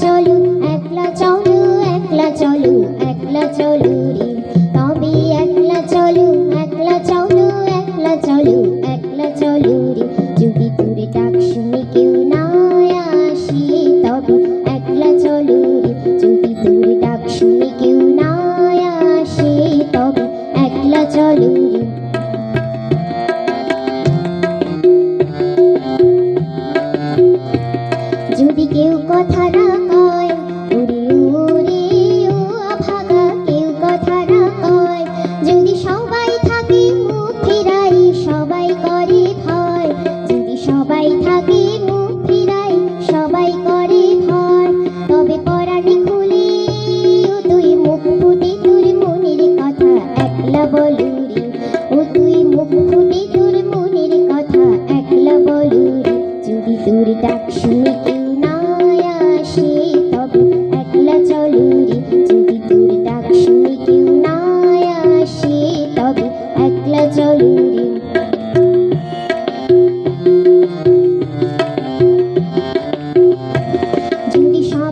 চলু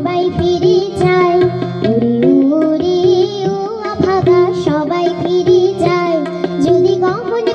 সবাই ফিরে যায়। সবাই ফিরে যায়। যদি গমনে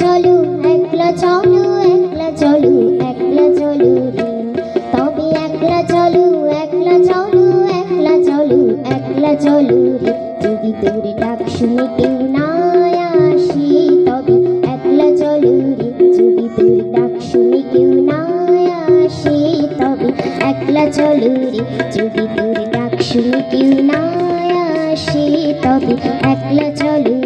চলু, একলা চলু একলা চলু, একলা চলো তবে একলা চলু একলা চলু একলা চলু, একলা চলো যদি তোর ডাক শুনে কেউ না আসি, তবে একলা চলো যদি তোর ডাক শুনে কেউ না আসি, তবে একলা চলো যদি তোর ডাক শুনে কেউ না আসি, তবে একলা চলো